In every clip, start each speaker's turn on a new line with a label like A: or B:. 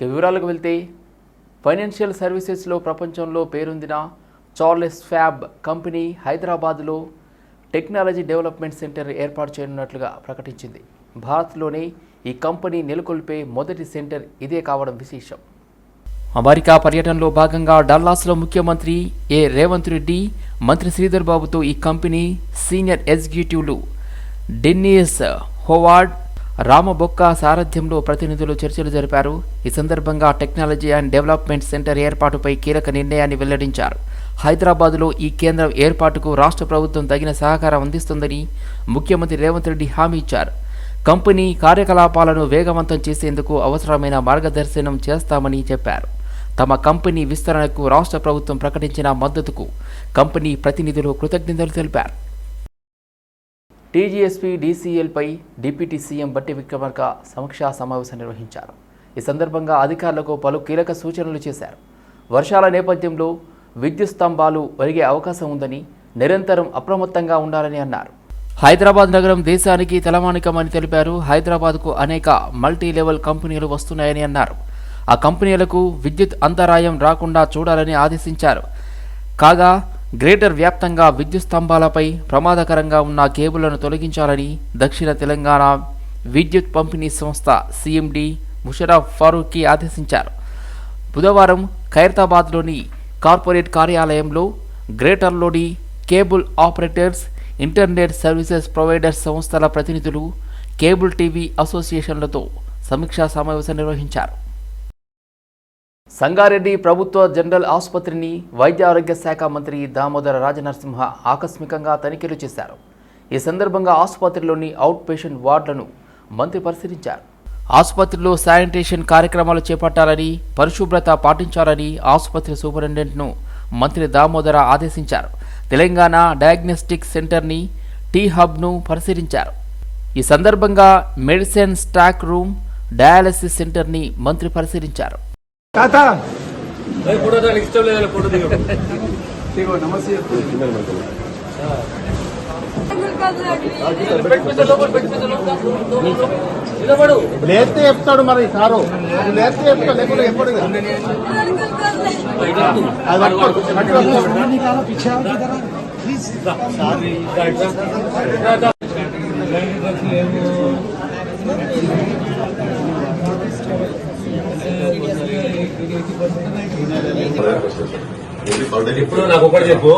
A: ఇక వివరాలకు వెళ్తే ఫైనాన్షియల్ సర్వీసెస్లో ప్రపంచంలో పేరొందిన చార్లెస్ ఫ్యాబ్ కంపెనీ హైదరాబాద్లో టెక్నాలజీ డెవలప్మెంట్ సెంటర్ ఏర్పాటు చేయనున్నట్లుగా ప్రకటించింది. భారత్లోనే ఈ కంపెనీ నెలకొల్పే మొదటి సెంటర్ ఇదే కావడం విశేషం. అమెరికా పర్యటనలో భాగంగా డల్లాస్లో ముఖ్యమంత్రి ఏ. రేవంత్ రెడ్డి మంత్రి శ్రీధర్ బాబుతో ఈ కంపెనీ సీనియర్ ఎగ్జిక్యూటివ్లు డెన్నిస్ హోవార్డ్ రామబొక్క సారథ్యంలో ప్రతినిధులు చర్చలు జరిపారు. ఈ సందర్భంగా టెక్నాలజీ అండ్ డెవలప్మెంట్ సెంటర్ ఏర్పాటుపై కీలక నిర్ణయాన్ని వెల్లడించారు. హైదరాబాదులో ఈ కేంద్రం ఏర్పాటుకు రాష్ట్ర ప్రభుత్వం తగిన సహకారం అందిస్తుందని ముఖ్యమంత్రి రేవంత్ రెడ్డి హామీ ఇచ్చారు. కంపెనీ కార్యకలాపాలను వేగవంతం చేసేందుకు అవసరమైన మార్గదర్శనం చేస్తామని చెప్పారు. తమ కంపెనీ విస్తరణకు రాష్ట్ర ప్రభుత్వం ప్రకటించిన మద్దతుకు కంపెనీ ప్రతినిధులు కృతజ్ఞతలు తెలిపారు. టీజీఎస్పీ డీసీఎల్పై డిప్యూటీ సీఎం బట్టి విక్రమార్క సమీక్షా సమావేశం నిర్వహించారు. ఈ సందర్భంగా అధికారులకు పలు కీలక సూచనలు చేశారు. వర్షాల నేపథ్యంలో విద్యుత్ స్తంభాలు ఒరిగే అవకాశం ఉందని నిరంతరం అప్రమత్తంగా ఉండాలని అన్నారు. హైదరాబాద్ నగరం దేశానికి తెలమానికమని తెలిపారు. హైదరాబాద్కు అనేక మల్టీ లెవెల్ కంపెనీలు వస్తున్నాయని అన్నారు. ఆ కంపెనీలకు విద్యుత్ అంతరాయం రాకుండా చూడాలని ఆదేశించారు. కాగా గ్రేటర్ వ్యాప్తంగా విద్యుత్ స్తంభాలపై ప్రమాదకరంగా ఉన్న కేబుళ్ళను తొలగించాలని దక్షిణ తెలంగాణ విద్యుత్ పంపిణీ సంస్థ సీఎండి ముషరఫ్ ఫారూఖీ ఆదేశించారు. బుధవారం ఖైరతాబాద్లోని కార్పొరేట్ కార్యాలయంలో గ్రేటర్లోని cable operators internet services providers సంస్థల ప్రతినిధులు కేబుల్ టీవీ అసోసియేషన్లతో సమీక్షా సమావేశం నిర్వహించారు. సంగారెడ్డి ప్రభుత్వ జనరల్ ఆసుపత్రిని వైద్య ఆరోగ్య శాఖ మంత్రి దామోదర రాజనరసింహ ఆకస్మికంగా తనిఖీలు చేశారు. ఈ సందర్భంగా ఆసుపత్రిలోని అవుట్ పేషెంట్ వార్డులను మంత్రి పరిశీలించారు. ఆసుపత్రిలో శానిటేషన్ కార్యక్రమాలు చేపట్టాలని పరిశుభ్రత పాటించాలని ఆసుపత్రి సూపరింటెండెంట్ను మంత్రి దామోదర ఆదేశించారు. తెలంగాణ డయాగ్నోస్టిక్ సెంటర్ని టీ హబ్ను పరిశీలించారు. ఈ సందర్భంగా మెడిసిన్ స్టాక్ రూమ్ డయాలసిస్ సెంటర్ని మంత్రి పరిశీలించారు.
B: తాత.
C: ఇష్టం లేదు ఫోటో దిగ
B: నమస్తే లేస్తే చెప్తాడు మరి సారు. నువ్వు లేస్తే చెప్తా లేకుండా ఎప్పుడు. అది
C: ఇప్పుడు నాకు ఒకటి చెప్పు.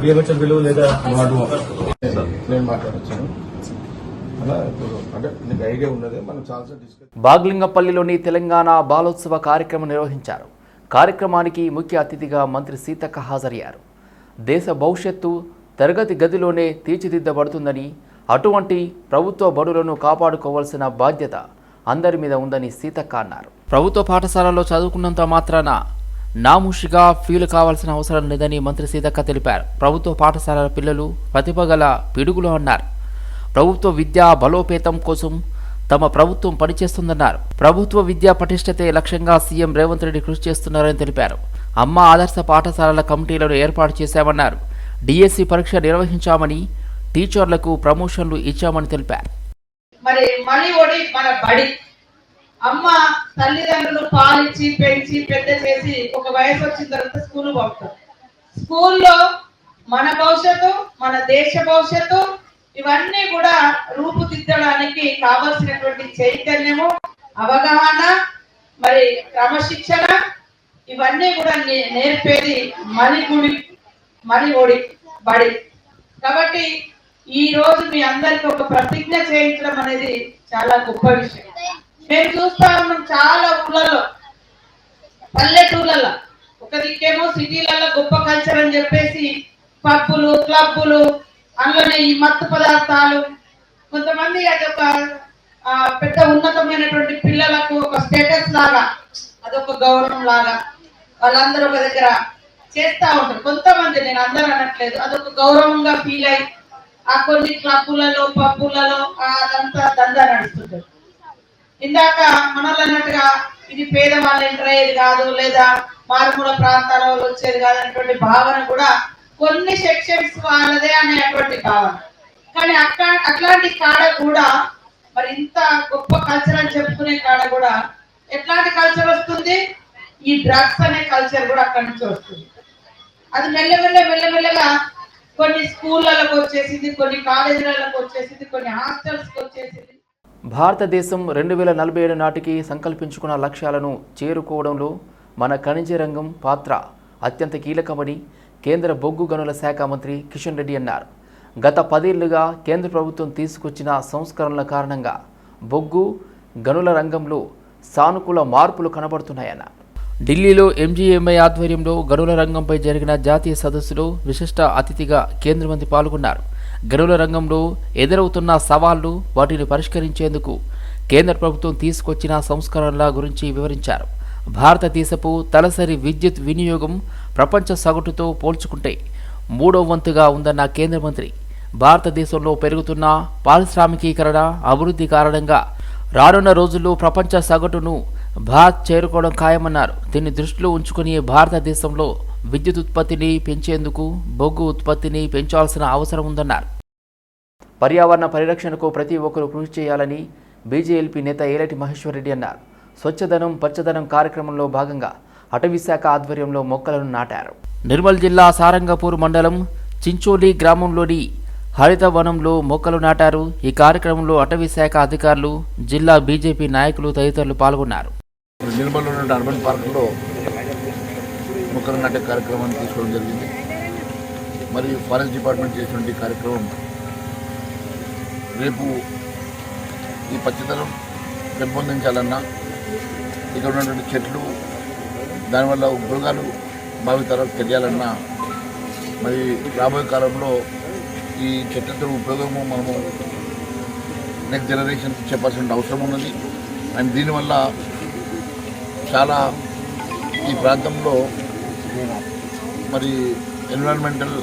C: బియ్యం బిల్లు లేదా
B: నేను మాట్లాడొచ్చాను.
A: బాగ్లింగపల్లిలోని తెలంగాణ బాలోత్సవ కార్యక్రమం నిర్వహించారు. కార్యక్రమానికి ముఖ్య అతిథిగా మంత్రి సీతక్క హాజరయ్యారు. దేశ భవిష్యత్తు తరగతి గదిలోనే తీర్చిదిద్దబడుతుందని అటువంటి ప్రభుత్వ బడులను కాపాడుకోవాల్సిన బాధ్యత అందరి మీద ఉందని సీతక్క అన్నారు ప్రభుత్వ పాఠశాలలో చదువుకున్నంత మాత్రాన నాముషిగా ఫీల్ కావాల్సిన అవసరం లేదని మంత్రి సీతక్క తెలిపారు. ప్రభుత్వ పాఠశాలల పిల్లలు ప్రతిభ గల పిడుగులు అన్నారు. ప్రభుత్వ విద్యా బలోపేతం కోసం తమ ప్రభుత్వం పనిచేస్తుందన్నారు. ప్రభుత్వ విద్యా పటిష్టతే లక్ష్యంగా సీఎం రేవంత్ రెడ్డి కృషి చేస్తున్నారని తెలిపారు. అమ్మ ఆదర్శ పాఠశాలల కమిటీలను ఏర్పాటు చేశామన్నారు. డిఎస్సి పరీక్ష నిర్వహించామని టీచర్లకు ప్రమోషన్లు ఇచ్చామని తెలిపారు.
D: మరి మణిఒడి మన బడి. అమ్మ తల్లిదండ్రులు పాలిచ్చి పెంచి పెద్ద చేసి ఒక వయసు వచ్చిన తర్వాత స్కూల్ పంపుతారు స్కూల్లో మన భవిష్యత్తు మన దేశ భవిష్యత్తు ఇవన్నీ కూడా రూపుదిద్దడానికి కావలసినటువంటి చైతన్యము అవగాహన మరి క్రమశిక్షణ ఇవన్నీ కూడా నే- నేర్పేది మణిగుడి మణి బడి. కాబట్టి ఈ రోజు మీ అందరికి ఒక ప్రతిజ్ఞ చేయించడం అనేది చాలా గొప్ప విషయం. మేము చూస్తా ఉన్నాం చాలా ఊళ్ళలో పల్లెటూళ్ళలో ఒక దిక్కేమో సిటీలలో గొప్ప కల్చర్ అని చెప్పేసి పప్పులు క్లబ్బులు అందులోనే ఈ మత్తు పదార్థాలు. కొంతమంది అది ఒక పెద్ద ఉన్నతమైనటువంటి పిల్లలకు ఒక స్టేటస్ లాగా అదొక గౌరవం లాగా వాళ్ళందరూ ఒక దగ్గర చేస్తా ఉంటారు. కొంతమంది నేను అందరూ అనట్లేదు అదొక గౌరవంగా ఫీల్ అయ్యి ఆ కొన్ని క్లబ్బులలో పబ్బులలో ఆ అదంతా దందా నడుస్తుంటారు ఇందాక మనల్ని అన్నట్టుగా ఇది పేదవాళ్ళు ఎంటర్ అయ్యేది కాదు లేదా మారుమూల ప్రాంతాల వాళ్ళు వచ్చేది కాదు అనేటువంటి భావన కూడా కొన్ని సెక్షన్స్ వాళ్ళదే అనేటువంటి భావన. కానీ అట్లా అట్లాంటి కాడ కూడా మరి ఇంత గొప్ప కల్చర్ అని చెప్పుకునే కాడ కూడా ఎట్లాంటి కల్చర్ వస్తుంది? ఈ డ్రగ్స్ అనే కల్చర్ కూడా అక్కడి నుంచి వస్తుంది. అది మెల్లమెల్ల మెల్లమెల్లగా కొన్ని స్కూళ్ళకు వచ్చేసింది కొన్ని కాలేజీలకు వచ్చేసింది కొన్ని హాస్టల్స్కి వచ్చేసింది.
A: భారతదేశం రెండు వేల నలభై ఏడు నాటికి సంకల్పించుకున్న లక్ష్యాలను చేరుకోవడంలో మన ఖనిజ రంగం పాత్ర అత్యంత కీలకమని కేంద్ర బొగ్గు గనుల శాఖ మంత్రి కిషన్ రెడ్డి అన్నారు. గత పదేళ్ళుగా కేంద్ర ప్రభుత్వం తీసుకొచ్చిన సంస్కరణల కారణంగా బొగ్గు గనుల రంగంలో సానుకూల మార్పులు కనబడుతున్నాయన్నారు. ఢిల్లీలో ఎంజీఎంఐ ఆధ్వర్యంలో గనుల రంగంపై జరిగిన జాతీయ సదస్సులో విశిష్ట అతిథిగా కేంద్ర మంత్రి పాల్గొన్నారు. గనుల రంగంలో ఎదురవుతున్న సవాళ్ళు వాటిని పరిష్కరించేందుకు కేంద్ర ప్రభుత్వం తీసుకొచ్చిన సంస్కరణల గురించి వివరించారు. భారతదేశపు తలసరి విద్యుత్ వినియోగం ప్రపంచ సగటుతో పోల్చుకుంటే మూడో వంతుగా ఉందన్న కేంద్ర మంత్రి. భారతదేశంలో పెరుగుతున్న పారిశ్రామికీకరణ అభివృద్ధి కారణంగా రానున్న రోజుల్లో ప్రపంచ సగటును భారత్ చేరుకోవడం ఖాయమన్నారు. దీన్ని దృష్టిలో ఉంచుకుని భారతదేశంలో విద్యుత్ ఉత్పత్తిని పెంచేందుకు బొగ్గు ఉత్పత్తిని పెంచాల్సిన అవసరం ఉందన్నారు. పర్యావరణ పరిరక్షణకు ప్రతి ఒక్కరూ కృషి చేయాలని బీజేఎల్పీ నేత ఏలటి మహేశ్వరరెడ్డి అన్నారు. స్వచ్ఛదనం పచ్చదనం కార్యక్రమంలో భాగంగా అటవీశాఖ ఆధ్వర్యంలో మొక్కలను నాటారు. నిర్మల్ జిల్లా సారంగపూర్ మండలం చించోలి గ్రామంలోని హరిత వనంలో మొక్కలు నాటారు. ఈ కార్యక్రమంలో అటవీశాఖ అధికారులు జిల్లా బీజేపీ నాయకులు తదితరులు పాల్గొన్నారు.
B: నిర్మల్లో ఉన్న అర్బన్ పార్కులో మొక్కలు నాటే కార్యక్రమాన్ని తీసుకోవడం జరిగింది. మరియు ఫారెస్ట్ డిపార్ట్మెంట్ చేసినటువంటి కార్యక్రమం రేపు ఈ పచ్చదనం పెంపొందించాలన్నా ఇక్కడ ఉన్నటువంటి చెట్లు దానివల్ల ఉపయోగాలు భావితరాలు తెలియాలన్నా మరి రాబోయే కాలంలో ఈ చెట్లతో ఉపయోగము మనము నెక్స్ట్ జనరేషన్కి చెప్పాల్సిన అవసరం ఉన్నది. అండ్ దీనివల్ల చాలా ఈ ప్రాంతంలో మరి ఎన్విరాన్మెంటల్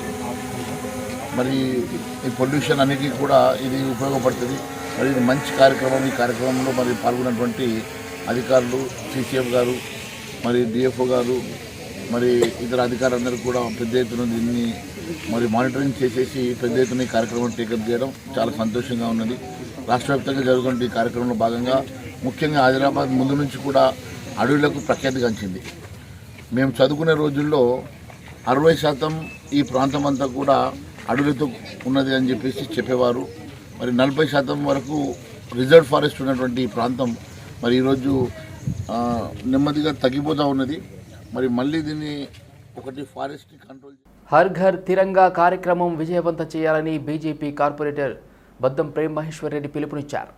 B: మరి ఈ పొల్యూషన్ అనేది కూడా ఇది ఉపయోగపడుతుంది. మరి ఇది మంచి కార్యక్రమం. ఈ కార్యక్రమంలో మరి పాల్గొన్నటువంటి అధికారులు సిసిఎఫ్ గారు మరి డిఎఫ్ఓ గారు మరి ఇతర అధికారులందరూ కూడా పెద్ద ఎత్తున దీన్ని మరి మానిటరింగ్ చేసేసి పెద్ద ఎత్తున ఈ కార్యక్రమం టేకప్ చేయడం చాలా సంతోషంగా ఉన్నది. రాష్ట్ర వ్యాప్తంగా జరుగుతున్న ఈ కార్యక్రమంలో భాగంగా ముఖ్యంగా ఆదిలాబాద్ ముందు నుంచి కూడా అడవులకు ప్రఖ్యాతిగాంచింది మేము చదువుకునే రోజుల్లో అరవై శాతం ఈ ప్రాంతం అంతా కూడా అడవులతో ఉన్నది అని చెప్పేసి చెప్పేవారు. మరి నలభై శాతం వరకు రిజర్వ్ ఫారెస్ట్ ఉన్నటువంటి ఈ ప్రాంతం మరి ఈరోజు నెమ్మదిగా తగ్గిపోతూ ఉన్నది. మరి మళ్ళీ దీన్ని ఒకటి ఫారెస్ట్ కంట్రోల్
A: హర్ ఘర్ తిరంగా కార్యక్రమం విజయవంతం చేయాలని బీజేపీ కార్పొరేటర్ బద్దం ప్రేమ్ మహేశ్వర్ రెడ్డి పిలుపునిచ్చారు.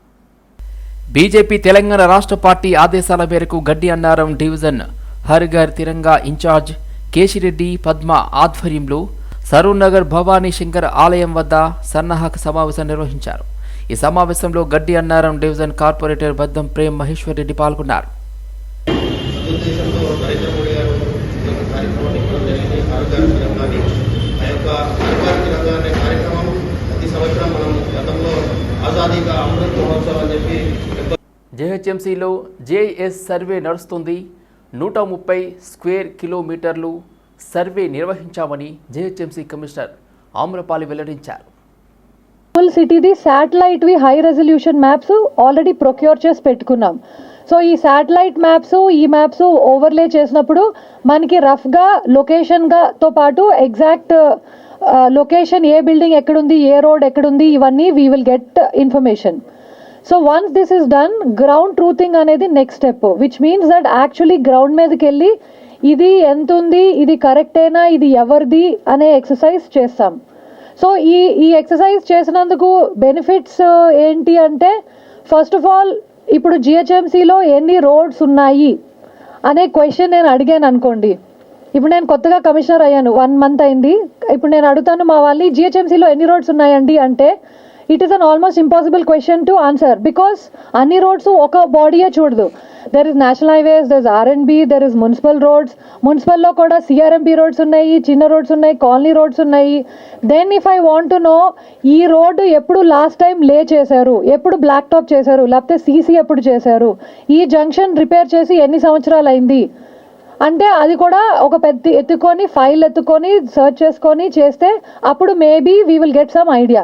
A: బీజేపీ తెలంగాణ రాష్ట్ర పార్టీ ఆదేశాల మేరకు గడ్డి అన్నారం డివిజన్ హర్ తిరంగా ఇన్ఛార్జ్ కేశిరెడ్డి పద్మ ఆధ్వర్యంలో సరూనగర్ భవానీ శంకర్ ఆలయం వద్ద సన్నాహక సమావేశం నిర్వహించారు. ఈ సమావేశంలో గడ్డి అన్నారం డివిజన్ కార్పొరేటర్ బద్దం ప్రేమ్ మహేశ్వర్ రెడ్డి పాల్గొన్నారు
E: ఉద్దేశంతో నరేంద్ర మోడీ గారు ఈ యొక్క కార్యక్రమాన్ని ఇవ్వడం జరిగింది ఆరోగ్య తిరంగాని ఆ యొక్క ఆరోగ్య తిరంగా అనే కార్యక్రమం ప్రతి సంవత్సరం మనం గతంలో ఆజాదీగా అమృత్ మహోత్సవం అని చెప్పి డెబ్బై
A: జేహెచ్ఎంసీలో జేఎస్ సర్వే నడుస్తుంది. నూట ముప్పై స్క్వేర్ కిలోమీటర్లు సర్వే నిర్వహించామని జేహెచ్ఎంసీ కమిషనర్ ఆమ్రపాలి వెల్లడించారు.
F: ఫుల్ సిటీది శాటిలైట్వి high resolution maps already procure చేసి పెట్టుకున్నాం. సో ఈ శాటిలైట్ మ్యాప్స్ ఈ మ్యాప్స్ ఓవర్లే చేసినప్పుడు మనకి రఫ్గా లొకేషన్గా తో పాటు ఎగ్జాక్ట్ లొకేషన్ ఏ బిల్డింగ్ ఎక్కడుంది ఏ రోడ్ ఎక్కడుంది ఇవన్నీ we will get information so once this is done ground truthing అనేది next step which means that actually ground మీదకి వెళ్ళి ఇది ఎంత ఉంది ఇది కరెక్టేనా ఇది ఎవరిది అనే ఎక్సర్సైజ్ చేస్తాం. సో ఈ ఈ ఎక్సర్సైజ్ చేసినందుకు బెనిఫిట్స్ ఏంటి అంటే ఫస్ట్ ఆఫ్ ఆల్ ఇప్పుడు జిహెచ్ఎంసీలో ఎన్ని రోడ్స్ ఉన్నాయి అనే క్వశ్చన్ నేను అడిగాను అనుకోండి. ఇప్పుడు నేను కొత్తగా కమిషనర్ అయ్యాను. వన్ మంత్ అయింది. ఇప్పుడు నేను అడుగుతాను మా వాళ్ళని జిహెచ్ఎంసీలో ఎన్ని రోడ్స్ ఉన్నాయండి అంటే it is an almost impossible question to answer because అన్ని రోడ్స్ ఒక బాడీయే చూడదు. There is national highways there is R and B there is municipal roads మున్సిపల్లో కూడా సిఆర్ఎంపి రోడ్స్ ఉన్నాయి చిన్న రోడ్స్ ఉన్నాయి కాలనీ రోడ్స్ ఉన్నాయి. Then if I want to know ఈ రోడ్డు ఎప్పుడు లాస్ట్ టైం లే చేశారు? ఎప్పుడు బ్లాక్ టాప్ చేశారు? లేకపోతే సీసీ ఎప్పుడు చేశారు? ఈ జంక్షన్ రిపేర్ చేసి ఎన్ని సంవత్సరాలు అయింది? అంటే అది కూడా ఒక పెద్ద ఎత్తుకొని ఫైల్ ఎత్తుకొని సర్చ్ చేసుకొని చేస్తే అప్పుడు maybe we will get some idea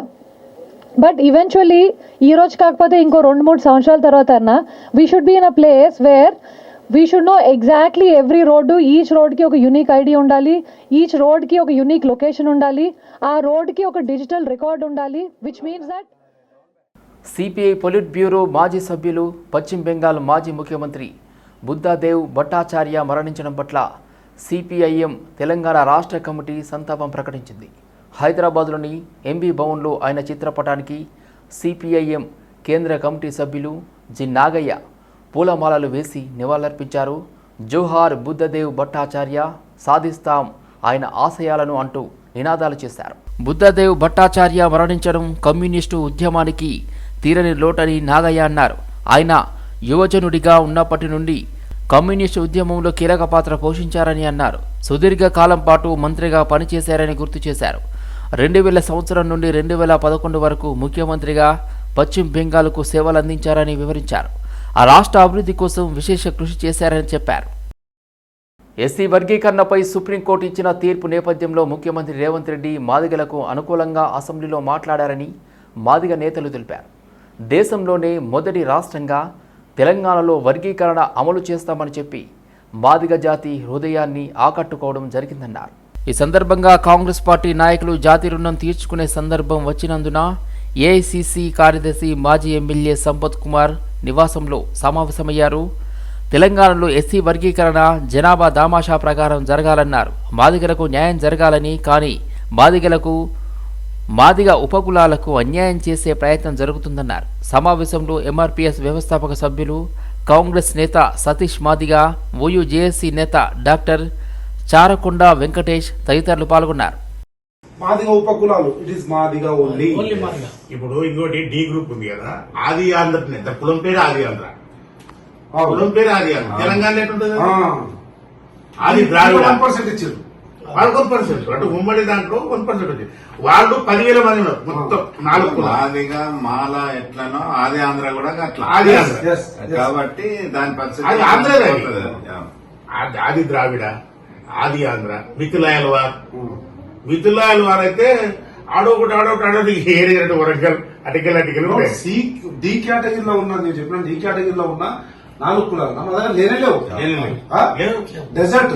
F: but eventually ఈ రోజు కాకపోతే ఇంకో రెండు మూడు సంవత్సరాల తర్వాత అన్న we should be in a place where we should know exactly every road each రోడ్కి ఒక యునిక్ ఐడి ఉండాలి. ఈచ్ రోడ్కి ఒక యునిక్ లొకేషన్ ఉండాలి. ఆ రోడ్కి ఒక డిజిటల్ రికార్డ్ ఉండాలి which means that
A: CPI politburo మాజీ సభ్యులు పశ్చిమ బెంగాల్ మాజీ ముఖ్యమంత్రి బుద్ధాదేవ్ భట్టాచార్య మరణించడం పట్ల సిపిఐఎం తెలంగాణ రాష్ట్ర కమిటీ సంతాపం ప్రకటించింది. హైదరాబాద్లోని ఎంబీ భవన్లో ఆయన చిత్రపటానికి సిపిఐఎం కేంద్ర కమిటీ సభ్యులు జి నాగయ్య పూలమాలలు వేసి నివాళులర్పించారు. జోహార్ బుద్ధదేవ్ భట్టాచార్య సాధిస్తాం ఆయన ఆశయాలను అంటూ నినాదాలు చేశారు. బుద్ధదేవ్ భట్టాచార్య మరణించడం కమ్యూనిస్టు ఉద్యమానికి తీరని లోటని నాగయ్య అన్నారు. ఆయన యువజనుడిగా ఉన్నప్పటి నుండి కమ్యూనిస్టు ఉద్యమంలో కీలక పాత్ర పోషించారని అన్నారు. సుదీర్ఘ కాలం పాటు మంత్రిగా పనిచేశారని గుర్తు చేశారు. రెండు వేల సంవత్సరం నుండి రెండు వేల పదకొండు వరకు ముఖ్యమంత్రిగా పశ్చిమ బెంగాల్కు సేవలు అందించారని వివరించారు. ఆ రాష్ట్ర అభివృద్ధి కోసం విశేష కృషి చేశారని చెప్పారు. ఎస్సీ వర్గీకరణపై సుప్రీంకోర్టు ఇచ్చిన తీర్పు నేపథ్యంలో ముఖ్యమంత్రి రేవంత్ రెడ్డి మాదిగలకు అనుకూలంగా అసెంబ్లీలో మాట్లాడారని మాదిగ నేతలు తెలిపారు. దేశంలోనే మొదటి రాష్ట్రంగా తెలంగాణలో వర్గీకరణ అమలు చేస్తామని చెప్పి బాధిక జాతి హృదయాన్ని ఆకట్టుకోవడం జరిగిందన్నారు. ఈ సందర్భంగా కాంగ్రెస్ పార్టీ నాయకులు జాతి రుణం తీర్చుకునే సందర్భం వచ్చినందున ఏఐసిసి కార్యదర్శి మాజీ ఎమ్మెల్యే సంపత్ కుమార్ నివాసంలో సమావేశమయ్యారు. తెలంగాణలో ఎస్సీ వర్గీకరణ జనాభా దామాషా ప్రకారం జరగాలన్నారు. బాధికలకు న్యాయం జరగాలని కానీ బాధికలకు మాదిగ ఉపకులాలకు అన్యాయం చేసే ప్రయత్నం జరుగుతుందన్నారు. సమావేశంలో ఎంఆర్పీఎస్ వ్యవస్థాపక సభ్యులు కాంగ్రెస్ నేత సతీష్ మాదిగ ఓయూ జేఏసీ నేత డాక్టర్ చారకొండ వెంకటేష్ తదితరులు పాల్గొన్నారు.
G: Madiga ఉపకులాలు it is Madiga only
C: only Madiga.
H: ఇప్పుడు ఇంకోటి డి గ్రూప్ ఉంది కదా ఆది ఆంధ్ర నేత కులం పేరు ఆది ఆంధ్ర? కులం పేరు ఆది ఆంధ్ర. తెలంగాణ ఎట్లుంటుంది? ఆది ద్రావిడ.
G: వన్ పర్సెంట్ ఇచ్చారు.
H: వాళ్ళు వన్ పర్సెంట్ అంటే ఉమ్మడి దాంట్లో వన్ పర్సెంట్ వచ్చింది వాళ్ళు పదివేల మంది ఉన్నారు. మొత్తం నాలుగు కులాలు.
I: ఆదిగా మాల ఎట్లనో ఆది ఆంధ్ర కూడా అట్లా.
H: ఆది ఆంధ్ర.
I: కాబట్టి దాని పరిస్థితి
H: అది ఆంధ్రదే.
I: పోతుంది.
H: ఆది- ఆది ద్రావిడ ఆది ఆంధ్ర. మిథులాయల వారు. మిథులాయల వారు అయితే ఆడొకటి ఆడొకటి ఆడొకటి ఏరియా వరంగల్ అటికల్ అటికల్ ఉంటాయి.
G: సి డి కేటగిరీలో ఉన్న నేను చెప్పిన డి కేటగిరీలో ఉన్న నాలుగు కులాలు. నా దగ్గర లేనే లేవు.
H: లేనే లేవు.
G: ఆ?
H: లేవు.
G: డెజర్ట్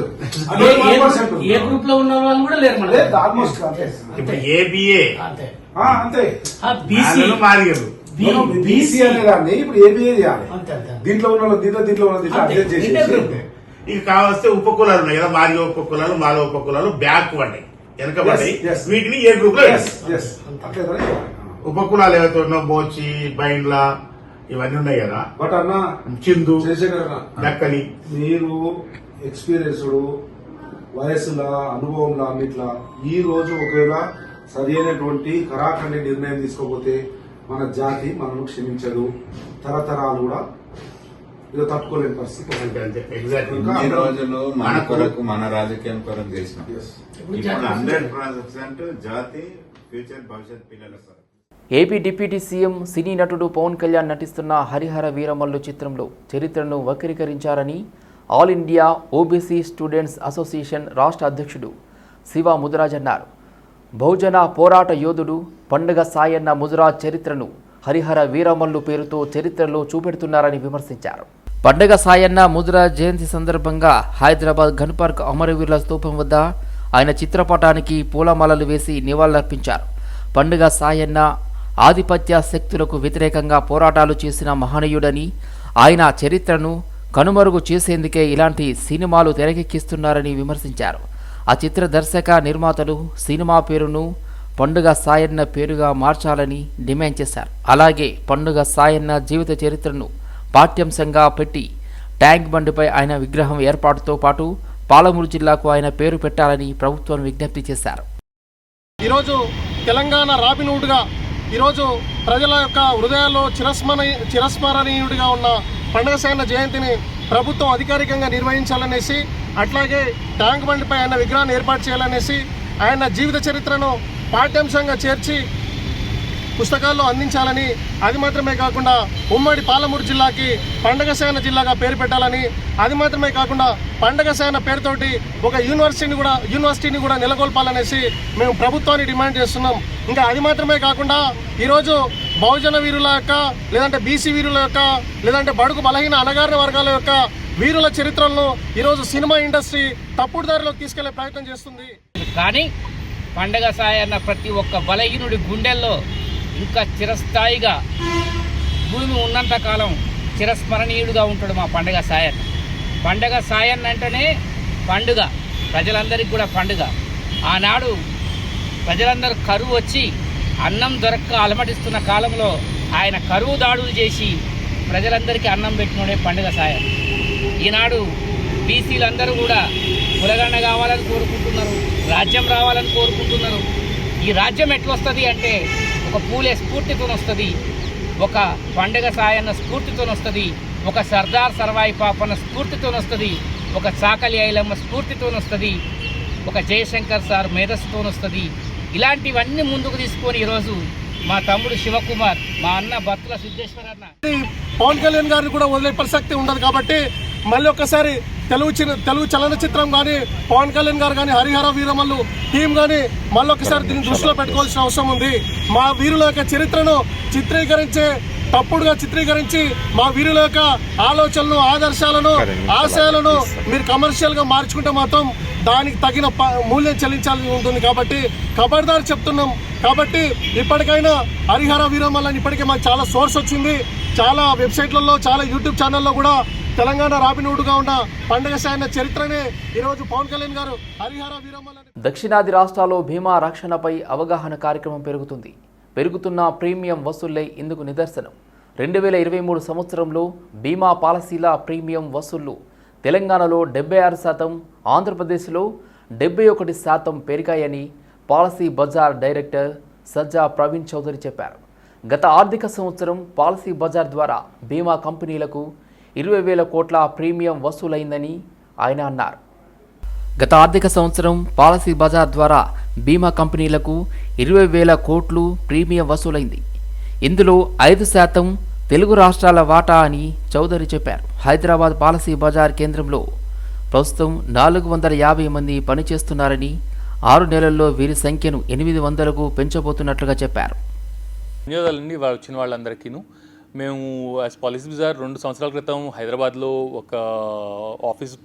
C: ఏ- గ్రూప్లో ఉన్న వాళ్ళు కూడా లేరు మన దగ్గర.
G: ఆల్మోస్ట్ అంతే.
H: ఇప్పుడు ఏబిఏ
C: అంతే.
G: ఆ, అంతే.
C: ఆ బీసీ
H: మాదిగలు
G: బీసీ అనే దాన్ని ఇప్పుడు ఏబిఏ చేయాలి.
C: అంతే అంతే.
G: దీంట్లో ఉన్న వాళ్ళు దీంట్లో దీంట్లో ఉన్న దీంట్లో. అడ్జస్ట్ చేసి.
H: ఇక కావస్తే ఉపకులాలు ఉన్నాయి కదా మాదిగ ఉపకులాలు మాల ఉపకులాలు బ్యాక్ పడ్డాయి. వెనక పడ్డాయి.
G: Yes, yes.
H: వీటిని ఏ
G: గ్రూప్లో
H: ఉపకులాలు ఏవైతే ఉన్నా బోచి బైండ్ల ఇవన్నీ ఉన్నాయి కదా?
G: బట్ అన్న
H: చిందు దక్కలి
G: మీరు ఎక్స్పీరియన్స్డ్ వయసుల అనుభవంలో అన్నిట్లా ఈ రోజు ఒకవేళ సరైనటువంటి కరాఖండి నిర్ణయం తీసుకోకపోతే మన జాతి మనను క్షమించదు. తరతరాలు కూడా ఇక తట్టుకోలేని పరిస్థితి.
I: రోజులు మన కొరకు మన రాజకీయం కొరకు చేసినాం. హండ్రెడ్ పర్సెంట్ జాతి ఫ్యూచర్ భవిష్యత్ పిల్లల
A: ఏపీ డిప్యూటీ సీఎం సినీ నటుడు పవన్ కళ్యాణ్ నటిస్తున్న హరిహర వీరమల్లు చిత్రంలో చరిత్రను వక్రీకరించారని All India OBC students association రాష్ట్ర అధ్యక్షుడు శివ ముదిరాజ్ అన్నారు. బహుజన పోరాట యోధుడు పండుగ సాయన్న ముదిరాజ్ చరిత్రను హరిహర వీరమల్లు పేరుతో చరిత్రలో చూపెడుతున్నారని విమర్శించారు. పండగ సాయన్న ముదిరాజ్ జయంతి సందర్భంగా హైదరాబాద్ గన్ పార్క్ అమరవీరుల స్తూపం వద్ద ఆయన చిత్రపటానికి పూలమాలలు వేసి నివాళులర్పించారు. పండుగ సాయన్న ఆధిపత్య శక్తులకు వ్యతిరేకంగా పోరాటాలు చేసిన మహనీయుడని ఆయన చరిత్రను కనుమరుగు చేసేందుకే ఇలాంటి సినిమాలు తెరకెక్కిస్తున్నారని విమర్శించారు. ఆ చిత్ర దర్శక నిర్మాతలు సినిమా పేరును పండుగ సాయన్న పేరుగా మార్చాలని డిమాండ్ చేశారు. అలాగే పండుగ సాయన్న జీవిత చరిత్రను పాఠ్యాంశంగా పెట్టి ట్యాంక్ బండిపై ఆయన విగ్రహం ఏర్పాటుతో పాటు పాలమూరు జిల్లాకు ఆయన పేరు పెట్టాలని ప్రభుత్వం విజ్ఞప్తి చేశారు.
J: ఈరోజు తెలంగాణ రాబిన్హుడ్గా ఈరోజు ప్రజల యొక్క హృదయాల్లో చిరస్మర చిరస్మరణీయుడిగా ఉన్న పండుగ జయంతిని ప్రభుత్వం అధికారికంగా నిర్వహించాలనేసి అట్లాగే ట్యాంక్ బండిపై ఆయన విగ్రహాన్ని ఏర్పాటు చేయాలనేసి ఆయన జీవిత చరిత్రను పాఠ్యాంశంగా చేర్చి పుస్తకాల్లో అందించాలని అది మాత్రమే కాకుండా ఉమ్మడి పాలమూరు జిల్లాకి పండగ సేన జిల్లాగా పేరు పెట్టాలని అది మాత్రమే కాకుండా పండగ సేన పేరుతోటి ఒక యూనివర్సిటీని కూడా యూనివర్సిటీని కూడా నెలకొల్పాలనేసి మేము ప్రభుత్వాన్ని డిమాండ్ చేస్తున్నాం. ఇంకా అది మాత్రమే కాకుండా ఈరోజు బహుజన వీరుల యొక్క లేదంటే బీసీ వీరుల యొక్క లేదంటే బడుగు బలహీన అనగారిన వర్గాల యొక్క వీరుల చరిత్రలను ఈరోజు సినిమా ఇండస్ట్రీ తప్పుడు దారిలోకి తీసుకెళ్ళే ప్రయత్నం చేస్తుంది.
C: కానీ పండగ సాయన్న ప్రతి ఒక్క బలహీనుడి గుండెల్లో ఇంకా చిరస్థాయిగా భూమి ఉన్నంత కాలం చిరస్మరణీయుడుగా ఉంటాడు మా పండగ సాయన్న పండగ సాయన్న అంటేనే పండుగ. ప్రజలందరికీ కూడా పండుగ. ఆనాడు ప్రజలందరూ కరువు వచ్చి అన్నం దొరక్క అలమటిస్తున్న కాలంలో ఆయన కరువు దాడులు చేసి ప్రజలందరికీ అన్నం పెట్టినోడే పండుగ సాయం ఈనాడు బీసీలందరూ కూడా కులగండ కావాలని కోరుకుంటున్నారు రాజ్యం రావాలని కోరుకుంటున్నారు. ఈ రాజ్యం ఎట్లొస్తుంది అంటే ఒక పూలే స్ఫూర్తితో వస్తుంది ఒక పండగ సాయన్న స్ఫూర్తితో వస్తుంది ఒక సర్దార్ సర్వాయి పాపన్న స్ఫూర్తితో వస్తుంది ఒక చాకలి ఐలమ్మ స్ఫూర్తితో వస్తుంది ఒక జయశంకర్ సార్ మేధస్సుతో వస్తుంది ఇలాంటివన్నీ ముందుకు తీసుకొని ఈరోజు మా తమ్ముడు శివకుమార్ మా అన్న భర్తల సిద్ధేశ్వర అన్న
J: పవన్ కళ్యాణ్ గారిని కూడా వదిలే ప్రసక్తి ఉండదు కాబట్టి మళ్ళీ ఒకసారి తెలుగు తెలుగు చలనచిత్రం కానీ పవన్ కళ్యాణ్ గారు కానీ హరిహర వీరమల్లు టీం కానీ మళ్ళొకసారి దీన్ని దృష్టిలో పెట్టుకోవాల్సిన అవసరం ఉంది. మా వీరుల యొక్క చరిత్రను చిత్రీకరించే తప్పుడుగా చిత్రీకరించి మా వీరుల యొక్క ఆలోచనలు ఆదర్శాలను ఆశయాలను మీరు కమర్షియల్గా మార్చుకుంటే మాత్రం దానికి తగిన ప- మూల్యం చెల్లించాల్సి ఉంటుంది కాబట్టి ఖబర్దార్ చెప్తున్నాం. కాబట్టి ఇప్పటికైనా హరిహర వీరమల్లని ఇప్పటికే మాకు చాలా సోర్స్ వచ్చింది. చాలా వెబ్సైట్లలో చాలా యూట్యూబ్ ఛానల్లో కూడా తెలంగాణ రాబినూడుగా ఉన్న పండగ సాయన చరిత్రనే ఈరోజు పవన్ కళ్యాణ్ గారు హరిహర వీరమల్లని
A: దక్షిణాది రాష్ట్రాల్లో బీమా రక్షణపై అవగాహన కార్యక్రమం పెరుగుతుంది. పెరుగుతున్న ప్రీమియం వసూళ్ళే ఇందుకు నిదర్శనం. రెండు వేల ఇరవై మూడు సంవత్సరంలో బీమా పాలసీల ప్రీమియం వసూళ్ళు తెలంగాణలో డెబ్బై ఆరు శాతం ఆంధ్రప్రదేశ్లో డెబ్బై ఒకటి శాతం పెరిగాయని policy bazaar director Sajja Praveen Chowdary చెప్పారు. గత ఆర్థిక సంవత్సరం పాలసీ బజార్ ద్వారా బీమా కంపెనీలకు ఇరవై వేల కోట్ల ప్రీమియం వసూలైందని ఆయన అన్నారు. గత ఆర్థిక సంవత్సరం పాలసీ బజార్ ద్వారా బీమా కంపెనీలకు ఇరవై వేల కోట్లు ప్రీమియం వసూలైంది. ఇందులో ఐదు శాతం తెలుగు రాష్ట్రాల వాటా అని చౌదరి చెప్పారు. హైదరాబాద్ పాలసీ బజార్ కేంద్రంలో ప్రస్తుతం నాలుగు వందల యాభై మంది పనిచేస్తున్నారని ఆరు నెలల్లో వీరి సంఖ్యను ఎనిమిది వందలకు పెంచబోతున్నట్లుగా చెప్పారు.
K: ధన్యవాదాలండి వాళ్ళు వచ్చిన వాళ్ళందరికీను. మేము యాజ్ పాలసీ బజార్ రెండు సంవత్సరాల క్రితం హైదరాబాద్లో ఒక ఆఫీస్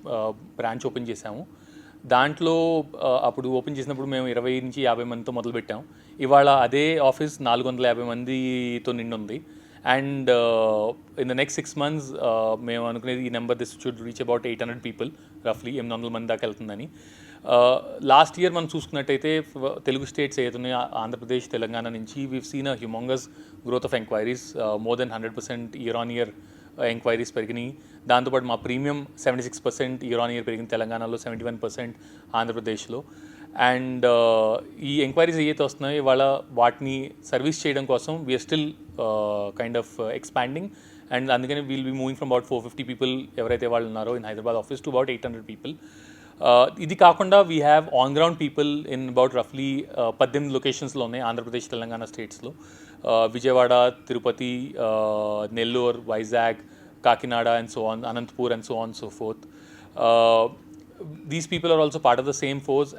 K: బ్రాంచ్ ఓపెన్ చేశాము. దాంట్లో అప్పుడు ఓపెన్ చేసినప్పుడు మేము ఇరవై నుంచి యాభై మందితో మొదలుపెట్టాం. ఇవాళ అదే ఆఫీస్ నాలుగు వందల యాభై మందితో నిండి ఉంది and in the next six months మేము అనుకునేది ఈ number this should reach about eight hundred people రఫ్లీ ఎనిమిది వందల మంది దాకా వెళ్తుందని. లాస్ట్ ఇయర్ మనం చూసుకున్నట్టయితే తెలుగు స్టేట్స్ ఏదైతున్నాయో ఆంధ్రప్రదేశ్ తెలంగాణ నుంచి we've seen a humongous growth of enquiries more than hundred percent year on year enquiries పెరిగినాయి. దాంతోపాటు మా premium seventy six percent year on year పెరిగింది తెలంగాణలో సెవెంటీ వన్ పర్సెంట్ ఆంధ్రప్రదేశ్లో. అండ్ ఈ ఎంక్వైరీస్ ఏవైతే వస్తున్నాయో ఇవాళ వాటిని సర్వీస్ చేయడం కోసం we're still kind of expanding and అందుకని we'll be moving from about four fifty people ఎవరైతే వాళ్ళు ఉన్నారో in Hyderabad office to about eight hundred people ఇది కాకుండా we have on ground people in about రఫ్లీ పద్దెనిమిది లొకేషన్స్లో ఉన్నాయి. ఆంధ్రప్రదేశ్ తెలంగాణ స్టేట్స్లో Vijayawada Tirupati Nellore Vizag Kakinada and so on Anantapur and so on so forth these people are also part of the same force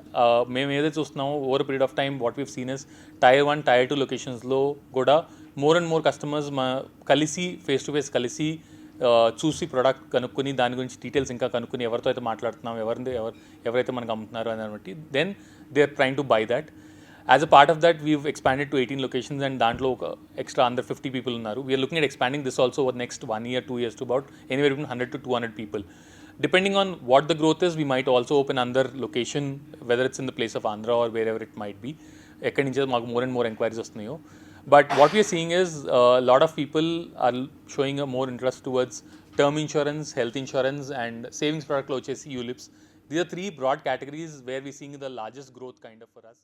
K: మేము ఏదైతే చూస్తున్నామో over period of time what we've seen is tier one tier two లొకేషన్స్లో కూడా more and more customers మా కలిసి face to face కలిసి uh, చూసి product కనుక్కొని దాని గురించి డీటెయిల్స్ ఇంకా కనుక్కొని ఎవరితో అయితే మాట్లాడుతున్నాం ఎవరిని ఎవరు ఎవరైతే మనకు అమ్ముతున్నారో అని బట్టి then they are trying to buy that as a part of that we expanded to eighteen locations and దాంట్లో ఒక ఎక్స్ట్రా అందర్ ఫిఫ్టీ పీపుల్ ఉన్నారు. We're looking at expanding this also over next one year two years to about anywhere between hundred to two hundred people depending on what the growth is we might also open another location whether it's in the place of Andhra or wherever it might be. ఎక్కడి నుంచి మాకు more and more enquiries వస్తున్నాయో. But what we're seeing is lot of people are showing a more interest towards term insurance health insurance and savings ప్రోడక్ట్లో వచ్చేసి ULIPs These are three broad categories where we're seeing the largest growth kind of for us.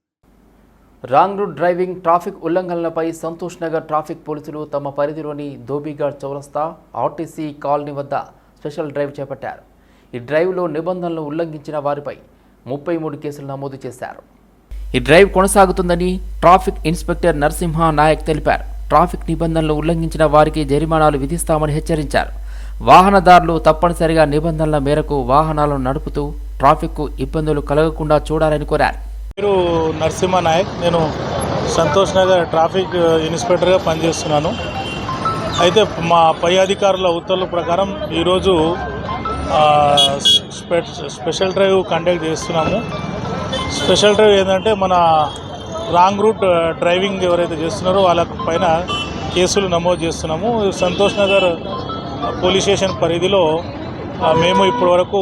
A: Wrong route driving traffic ఉల్లంఘనలపై Santosh Nagar traffic పోలీసులు తమ పరిధిలోని ధోబీఘాట్ చౌరస్తా RTC colony వద్ద special drive చేపట్టారు. ఈ డ్రైవ్లో నిబంధనలు ఉల్లంఘించిన వారిపై ముప్పై మూడు కేసులు నమోదు చేశారు. ఈ డ్రైవ్ కొనసాగుతుందని ట్రాఫిక్ ఇన్స్పెక్టర్ నరసింహ నాయక్ తెలిపారు. ట్రాఫిక్ నిబంధనలు ఉల్లంఘించిన వారికి జరిమానాలు విధిస్తామని హెచ్చరించారు. వాహనదారులు తప్పనిసరిగా నిబంధనల మేరకు వాహనాలను నడుపుతూ ట్రాఫిక్కు ఇబ్బందులు కలగకుండా చూడాలని కోరారు.
L: పేరు నరసింహ నాయక్. నేను సంతోష్ నగర్ ట్రాఫిక్ ఇన్స్పెక్టర్గా పనిచేస్తున్నాను. అయితే మా పై అధికారుల ఉత్తర్వుల ప్రకారం ఈరోజు స్పె- స్పెషల్ డ్రైవ్ కండక్ట్ చేస్తున్నాము. స్పెషల్ డ్రైవ్ ఏంటంటే మన రాంగ్ రూట్ డ్రైవింగ్ ఎవరైతే చేస్తున్నారో వాళ్ళ పైన కేసులు నమోదు చేస్తున్నాము. సంతోష్ నగర్ పోలీస్ స్టేషన్ పరిధిలో మేము ఇప్పటివరకు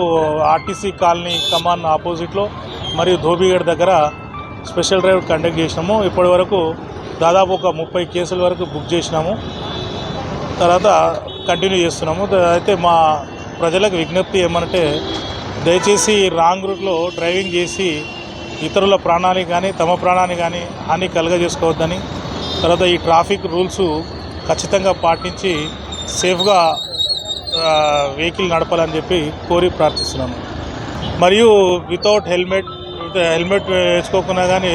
L: ఆర్టీసీ కాలనీ కమాన్ ఆపోజిట్లో మరియు ధోబిగఢ్ దగ్గర స్పెషల్ డ్రైవ్ కండక్ట్ చేసినాము. ఇప్పటివరకు దాదాపు ఒక ముప్పై కేసుల వరకు బుక్ చేసినాము. తర్వాత కంటిన్యూ చేస్తున్నాము. అయితే మా ప్రజలకు విజ్ఞప్తి ఏమంటే దయచేసి రాంగ్ రూట్లో డ్రైవింగ్ చేసి ఇతరుల ప్రాణానికి కానీ తమ ప్రాణాన్ని కానీ హాని కలుగజేసుకోవద్దని తర్వాత ఈ ట్రాఫిక్ రూల్స్ ఖచ్చితంగా పాటించి సేఫ్గా వెహికల్ నడపాలని చెప్పి కోరి ప్రార్థిస్తున్నాను మరియు వితౌట్ హెల్మెట్ హెల్మెట్ వేసుకోకుండా కానీ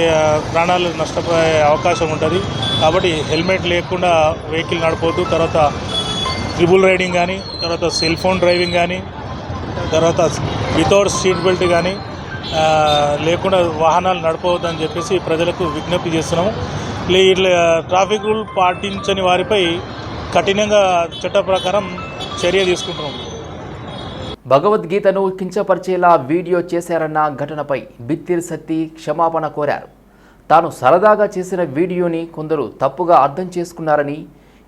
L: ప్రాణాలు నష్టపోయే అవకాశం ఉంటుంది. కాబట్టి హెల్మెట్ లేకుండా వెహికల్ నడపవద్దు తర్వాత ట్రిబుల్ రైడింగ్ కానీ తర్వాత సెల్ ఫోన్ డ్రైవింగ్ కానీ తర్వాత వితౌట్ సీట్ బెల్ట్ కానీ లేకుండా వాహనాలు నడపవద్దని చెప్పేసి ప్రజలకు విజ్ఞప్తి చేస్తున్నాము. లే ఇట్లా ట్రాఫిక్ రూల్ పాటించని వారిపై కఠినంగా చట్ట ప్రకారం చర్య తీసుకుంటున్నాము.
A: భగవద్గీతను కించపరిచేలా వీడియో చేశారన్న ఘటనపై బిత్తిరి సత్తి క్షమాపణ కోరారు. తాను సరదాగా చేసిన వీడియోని కొందరు తప్పుగా అర్థం చేసుకున్నారని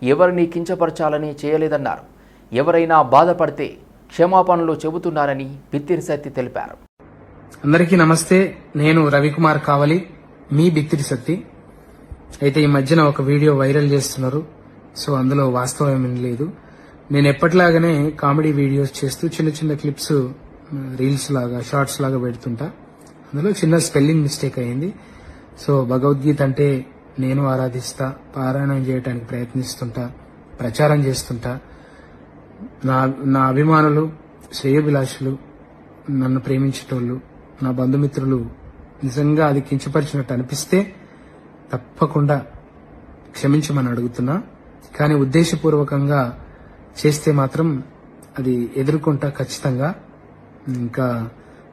A: ఎవరిని కించపరచాలని చేయలేదన్నారు. ఎవరైనా బాధపడితే క్షమాపణలు చెబుతున్నారని బిత్తిరి సత్తి తెలిపారు.
M: అందరికీ నమస్తే. నేను రవికుమార్ కావలి. మీ బిత్తిరి సత్తి. అయితే ఈ మధ్యన ఒక వీడియో వైరల్ చేస్తున్నారు. సో అందులో వాస్తవం ఏమీ లేదు. నేను ఎప్పటిలాగానే కామెడీ వీడియోస్ చేస్తూ చిన్న చిన్న క్లిప్స్ రీల్స్ లాగా షార్ట్స్ లాగా పెడుతుంటా. అందులో చిన్న స్పెల్లింగ్ మిస్టేక్ అయింది. సో భగవద్గీత అంటే నేను ఆరాధిస్తా పారాయణం చేయడానికి ప్రయత్నిస్తుంటా ప్రచారం చేస్తుంటా. నా నా అభిమానులు శ్రేయభిలాషులు నన్ను ప్రేమించేటోళ్ళు నా బంధుమిత్రులు నిజంగా అది కించపరిచినట్టు అనిపిస్తే తప్పకుండా క్షమించమని అడుగుతున్నా. కానీ ఉద్దేశపూర్వకంగా చేస్తే మాత్రం అది ఎదుర్కొంటా ఖచ్చితంగా. ఇంకా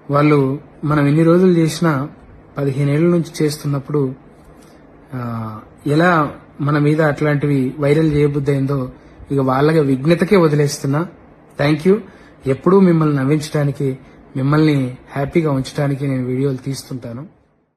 M: వాళ్ళు మనం ఎన్ని రోజులు చేసినా పదిహేనేళ్ళ నుంచి చేస్తున్నప్పుడు ఎలా మన మీద అట్లాంటివి వైరల్ చేయబుద్దయిందో ఇక వాళ్ళకి విఘ్నతకే వదిలేస్తున్నా. Thank you. ఎప్పుడూ మిమ్మల్ని నవ్వించడానికి మిమ్మల్ని హ్యాపీగా ఉంచడానికి నేను వీడియోలు తీస్తుంటాను.